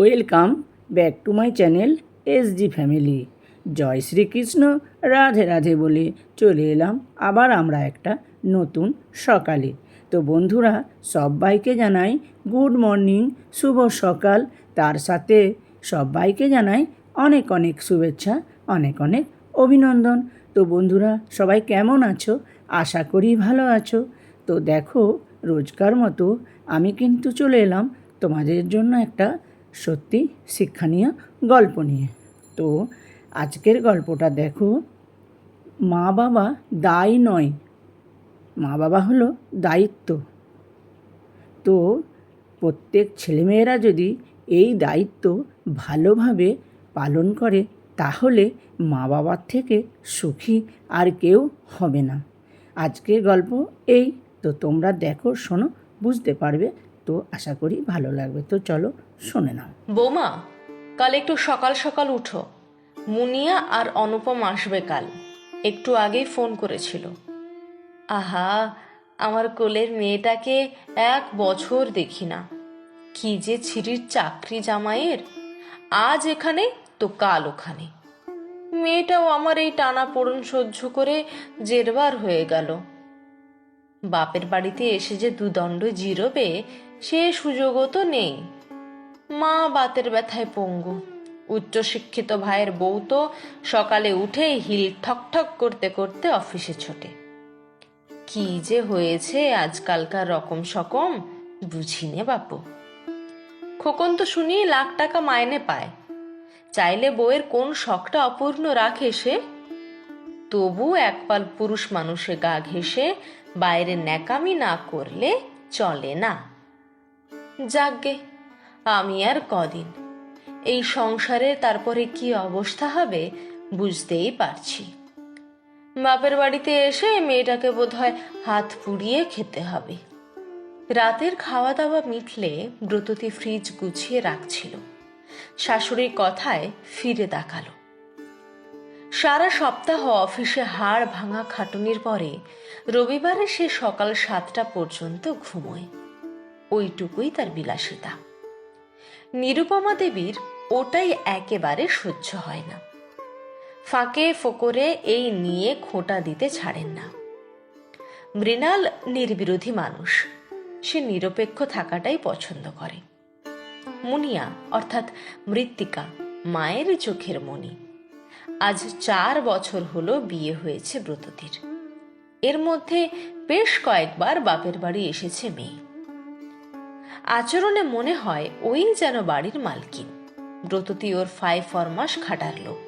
Welcome back to my channel S G family. জয় শ্রীকৃষ্ণ, রাধে রাধে বলে চলে এলাম আবার আমরা একটা নতুন সকালে। তো বন্ধুরা, সবাইকে জানাই গুড মর্নিং, শুভ সকাল। তার সাথে সবাইকে জানাই অনেক অনেক শুভেচ্ছা, অনেক অনেক অভিনন্দন। তো বন্ধুরা, সবাই কেমন আছো? আশা করি ভালো আছো। তো দেখো, রোজকার মতো আমি কিন্তু চলে এলাম তোমাদের জন্য একটা সত্যি শিক্ষণীয় গল্প নিয়ে। তো আজকের গল্পটা দেখো, মা বাবা দায় নয়, মা বাবা হলো দায়িত্ব। তো প্রত্যেক ছেলেমেয়েরা যদি এই দায়িত্ব ভালোভাবে পালন করে, তাহলে মা বাবার থেকে সুখী আর কেউ হবে না। আজকের গল্প এই। তো তোমরা দেখো, শোনো, বুঝতে পারবে তো আশা করি ভালো লাগবে। তো চলো শুনে নাও। বৌমা, কাল একটু সকাল সকাল উঠো। মুনিয়া আর অনুপম আসবে কাল। একটু আগেই ফোন করেছিল। আহা, আমার কোলের মেয়েটাকে এক বছর দেখি না। কি যে ছিরির চাকরি জামাইয়ের। আজ এখানে, তো কাল ওখানে। মেয়েটাও আমার এই টানা পড়ন সহ্য করে জেরবার হয়ে গেল। বাপের বাড়িতে এসে যে দুদণ্ড জিরোবে, সে সুযোগও তো নেই। মা বাতের ব্যথায় পঙ্গু। উচ্চশিক্ষিত ভাইয়ের বউ তো সকালে উঠেই হিল ঠক ঠক করতে করতে অফিসে ছোটে। কি যে হয়েছে আজকালকার রকম সকম বুঝি নে বাপু। খোকন তো শুনি লাখ টাকা মাইনে পায়। চাইলে বউয়ের কোন শখটা অপূর্ণ রাখে সে? তবু একপাল পুরুষ মানুষে গা ঘেসে বাইরে ন্যাকামি না করলে চলে না। যাকগে, আমি আর কদিন। এই সংসারে তারপরে কি অবস্থা হবে বুঝতেই পারছি। বাপের বাড়িতে এসে মেয়েটাকে বোধহয় হাত পুড়িয়ে খেতে হবে। রাতের খাওয়া দাওয়া মিটলে ব্রততী ফ্রিজ গুছিয়ে রাখছিল। শাশুড়ির কথায় ফিরে তাকালো। সারা সপ্তাহ অফিসে হাড় ভাঙা খাটুনির পরে রবিবারে সে সকাল সাতটা পর্যন্ত ঘুমোয়। ওইটুকুই তার বিলাসিতা। নিরুপমা দেবীর ওটাই একেবারে সহ্য হয় না। ফাঁকে ফোকরে এই নিয়ে খোঁটা দিতে ছাড়েন না। মৃণাল নির্বিরোধী মানুষ। সে নিরপেক্ষ থাকাটাই পছন্দ করে। মুনিয়া, অর্থাৎ মৃত্তিকা, মায়ের চোখের মণি। আজ চার বছর হলো বিয়ে হয়েছে ব্রততির। এর মধ্যে বেশ কয়েকবার বাপের বাড়ি এসেছে মেয়ে। আচরণে মনে হয় ওই যেন বাড়ির মালকিন। ব্রততি ওর ফাই ফরমাস খাটার লোক।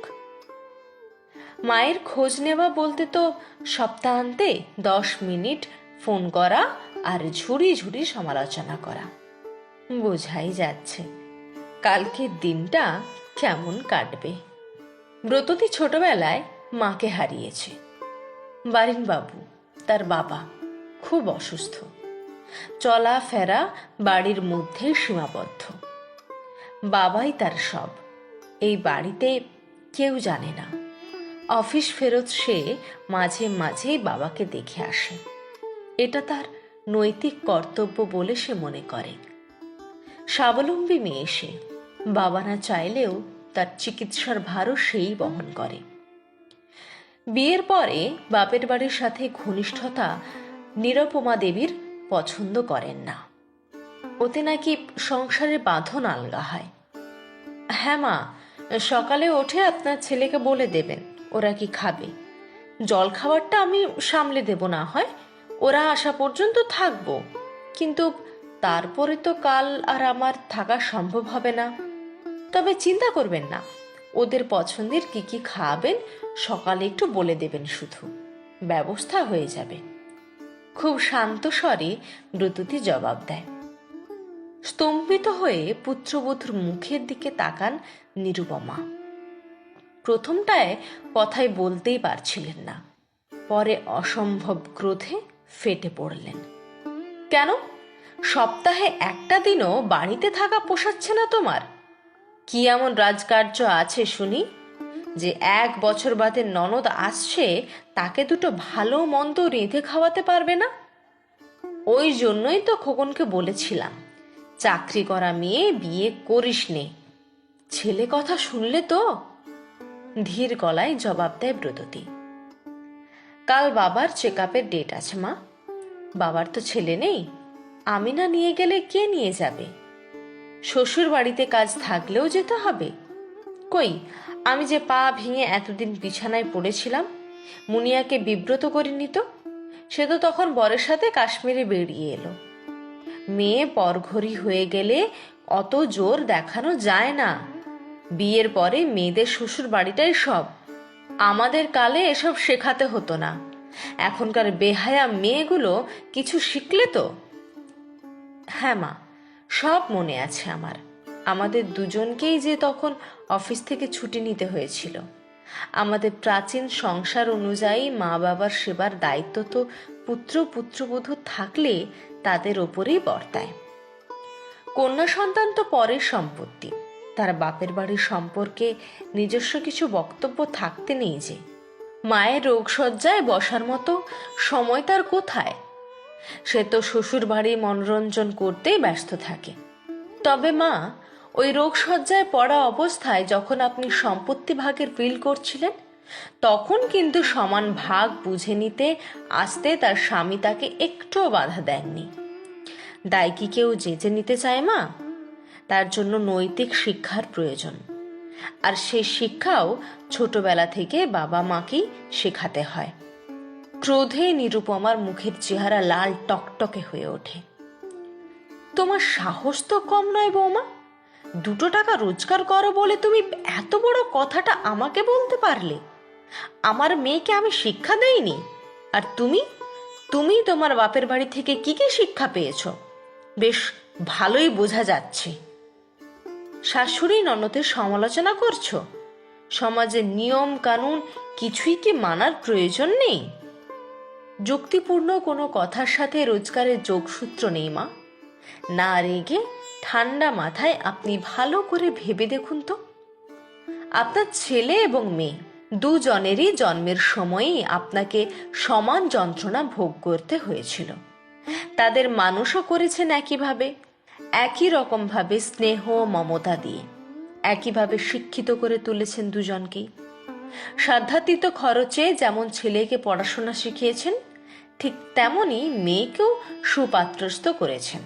মায়ের খোঁজ নেওয়া বলতে তো সপ্তাহান্তে দশ মিনিট ফোন করা আর ঝুড়ি ঝুড়ি সমালোচনা করা। বোঝাই যাচ্ছে, কালকের দিনটা কেমন কাটবে। ব্রততী ছোটবেলায় মাকে হারিয়েছে। বারিন বাবু তার বাবা, খুব অসুস্থ। চলাফেরা বাড়ির মধ্যে সীমাবদ্ধ। বাবাই তার সব। এই বাড়িতে কেউ জানে না। অফিস ফেরত সে মাঝে মাঝেই বাবাকে দেখে আসে। এটা তার নৈতিক কর্তব্য বলে সে মনে করে। স্বাবলম্বী মেয়ে সে। বাবা না চাইলেও তার চিকিৎসার ভারও সেই বহন করে। বিয়ের পরে বাপের বাড়ির সাথে ঘনিষ্ঠতা নিরপমা দেবীর পছন্দ করেন না। ওতে নাকি সংসারের বাঁধন আলগা হয়। হ্যাঁ মা, সকালে উঠে আপনার ছেলেকে বলে দেবেন, ওরা কি খাবে? জল খাবারটা আমি সামলে দেব না হয়, ওরা আসা পর্যন্ত থাকব। কিন্তু তারপরে তো কাল আর আমার থাকা সম্ভব হবে না। তবে চিন্তা করবেন না। ওদের পছন্দের কি কি খাওয়াবেন সকালে একটু বলে দেবেন শুধু। ব্যবস্থা হয়ে যাবে। খুব শান্ত স্বরে ব্রতুতি জবাব দেয়। স্তম্ভিত হয়ে পুত্রবধূর মুখের দিকে তাকান নিরুপমা। প্রথমটায় কথাই বলতেই পারছিলেন না। পরে অসম্ভব ক্রোধে ফেটে পড়লেন। কেন? সপ্তাহে একটা দিনও বাড়িতে থাকা পোষাচ্ছে না তোমার? কি এমন রাজকার্য আছে শুনি? যে এক বছর বাদে ননদ আসছে, তাকে দুটো ভালো মন্দ রেঁধে খাওয়াতে পারবে না? ওই জন্যই তো খোকনকে বলেছিলাম, চাকরি করা মেয়ে বিয়ে করিস নে। ছেলে কথা শুনলে তো? ধীর গলায় জবাব দেয় ব্রততী। কাল বাবার চেক আপের ডেট আছে মা। বাবার তো ছেলে নেই। আমি না নিয়ে গেলে কে নিয়ে যাবে? শ্বশুর বাড়িতে কাজ থাকলেও যেতে হবে। কই, আমি যে পা ভেঙে এতদিন বিছানায় পড়েছিলাম, মুনিয়াকে বিব্রত করিনি তো? সে তো তখন বরের সাথে কাশ্মীরে বেরিয়ে এলো। মেয়ে পরঘরি হয়ে গেলে অত জোর দেখানো যায় না। বিয়ের পরে মেয়েদের শ্বশুর বাড়িটাই সব। আমাদের কালে এসব শেখাতে হতো না। এখনকার বেহায়া মেয়েগুলো কিছু শিখলে তো? হ্যাঁ মা। সব মনে আছে আমার। আমাদের দুজনকেই যে তখন অফিস থেকে ছুটি নিতে হয়েছিল। আমাদের প্রাচীন সংসার অনুযায়ী মা বাবার সেবার দায়িত্ব তো পুত্র পুত্রবধূ থাকলে তাদের ওপরেই বর্তায়। কন্যা সন্তান তো পরের সম্পত্তি। তার বাপের বাড়ির সম্পর্কে নিজস্ব কিছু বক্তব্য থাকতে নেই যে। মায়ের রোগসজ্জায় বসার মতো সময় তার কোথায়? সে তো শ্বশুর বাড়ি মনোরঞ্জন করতেই ব্যস্ত থাকে। তবে মা, ওই রোগসজ্জায় পড়া অবস্থায় যখন আপনি সম্পত্তি ভাগের ফিল করছিলেন, তখন কিন্তু সমান ভাগ বুঝে নিতে, আসতে তার স্বামী তাকে একটুও বাধা দেননি। দায় কি কেউ যেচে নিতে চায় মা? তার জন্য নৈতিক শিক্ষার প্রয়োজন। আর সেই শিক্ষাও ছোটবেলা থেকে বাবা মাকেই শেখাতে হয়। ক্রোধে নিরুপমার মুখের চেহারা লাল টকটকে হয়ে ওঠে। তোমার সাহস তো কম নয় বৌমা। দুটো টাকা রোজগার করো বলে তুমি এত বড় কথাটা আমাকে বলতে পারলে। আমার মেয়েকে আমি শিক্ষা দেইনি। আর তুমি? তুমি তোমার বাপের বাড়ি থেকে কি কি শিক্ষা পেয়েছ? বেশ ভালোই বোঝা যাচ্ছে। শাশুড়ি ননদের সমালোচনা করছ? সমাজের নিয়ম, কানুন কিছুই কি মানার প্রয়োজন নেই? যুক্তিপূর্ণ কোনো কথার সাথে রোজগারের যোগসূত্র নেই, মা। না রেগে, ঠান্ডা মাথায় আপনি ভালো করে ভেবে দেখুন তো। আপনার ছেলে এবং মেয়ে দুজনেরই জন্মের সময়ই আপনাকে সমান যন্ত্রণা ভোগ করতে হয়েছিল। তাদের মানুষও করেছেন একইভাবে, একই রকমভাবে স্নেহ, মমতা দিয়ে। একইভাবে শিক্ষিত করে তুলেছেন দুজনকেই। সাধ্যাতীত খরচে যেমন ছেলেকে পড়াশোনা শিখিয়েছেন ঠিক তেমনি মেয়েকেও সুপাত্রস্থ করেছেন।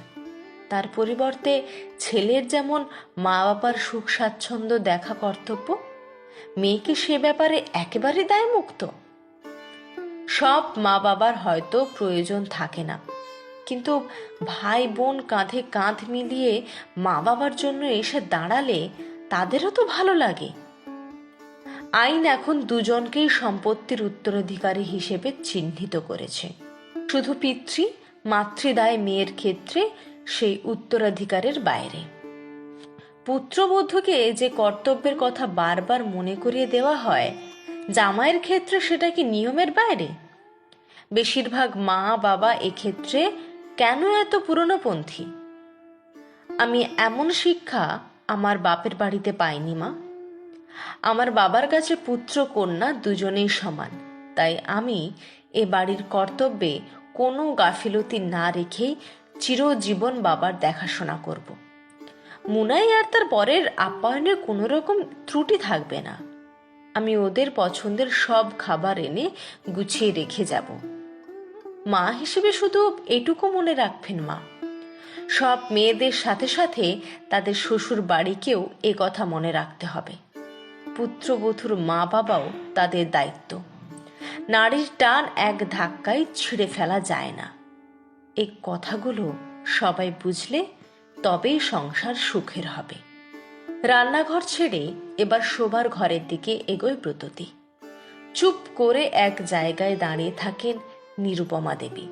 তার পরিবর্তে ছেলের যেমন মা বাবার সুখ স্বাচ্ছন্দ্য দেখা কর্তব্য মেয়েকে সে ব্যাপারে একেবারে দায়মুক্ত? সব মা বাবার হয়তো প্রয়োজন থাকে না। কিন্তু ভাই বোন কাঁধে কাঁধ মিলিয়ে মা বাবার জন্য এসে দাঁড়ালে তাদেরও তো ভালো লাগে। আইন এখন দুজনকেই সম্পত্তির উত্তরাধিকারী হিসেবে চিহ্নিত করেছে। শুধু পিতৃ, মাতৃদায় মেয়ের ক্ষেত্রে সেই উত্তরাধিকারের বাইরে। পুত্রবধূকে যে কর্তব্যের কথা বারবার মনে করিয়ে দেওয়া হয়, জামাইয়ের ক্ষেত্রে সেটা কি নিয়মের বাইরে? বেশিরভাগ মা বাবা এক্ষেত্রে কেন এত পুরনোপন্থী? আমি এমন শিক্ষা আমার বাপের বাড়িতে পাইনি মা। আমার বাবার কাছে পুত্র কন্যা দুজনেই সমান, তাই আমি এ বাড়ির কর্তব্যে কোনো গাফিলতি না রেখেই চিরজীবন বাবার দেখাশোনা করব। মুনাই আর তার পরের আপ্যায়নে কোনো রকম ত্রুটি থাকবে না। আমি ওদের পছন্দের সব খাবার এনে গুছিয়ে রেখে যাব। মা হিসেবে শুধু এটুকু মনে রাখবেন মা। সব মেয়েদের সাথে সাথে তাদের শ্বশুর বাড়িকেও এ কথা মনে রাখতে হবে। পুত্রবধূর মা বাবাও তাদের দায়িত্ব। নারীর টান এক ধাক্কায় ছিঁড়ে ফেলা যায় না। এই কথাগুলো সবাই বুঝলে তবেই সংসার সুখের হবে। রান্নাঘর ছেড়ে এবার শোবার ঘরের দিকে এগোয় ব্রততী চুপ করে এক জায়গায় দাঁড়িয়ে থাকেন নিরুপমা দেবী।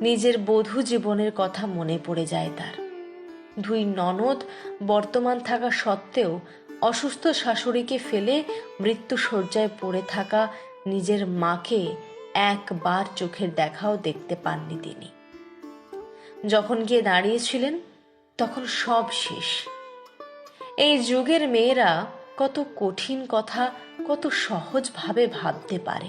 নিজের বধূ জীবনের কথা মনে পড়ে যায় তার। দুই ননদ বর্তমান থাকা সত্ত্বেও অসুস্থ শাশুড়িকে ফেলে মৃত্যু শয্যায় পড়ে থাকা নিজের মাকে একবার চোখের দেখাও দেখতে পাননি তিনি। যখন গিয়ে দাঁড়িয়েছিলেন, তখন সব শেষ। এই যুগের মেয়েরা কত কঠিন কথা, কত সহজভাবে ভাবতে পারে।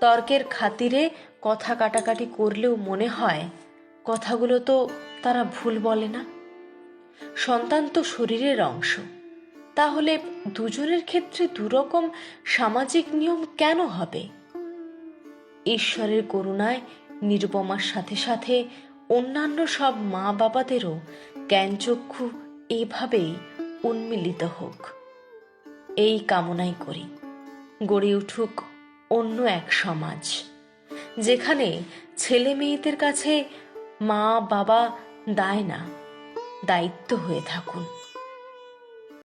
তর্কের খাতিরে কথা কাটাকাটি করলেও মনে হয়, কথাগুলো তো তারা ভুল বলে না। সন্তান তো শরীরের অংশ। তাহলে দুজনের ক্ষেত্রে দুরকম সামাজিক নিয়ম কেন হবে? ঈশ্বরের করুণায় নিরুপমার সাথে সাথে অন্যান্য সব মা বাবাদেরও জ্ঞানচক্ষু এভাবেই উন্মিলিত হোক। এই কামনাই করি। গড়ে উঠুক অন্য এক সমাজ, যেখানে ছেলে মেয়েদের কাছে মা বাবা দায় না, দায়িত্ব হয়ে থাকুন।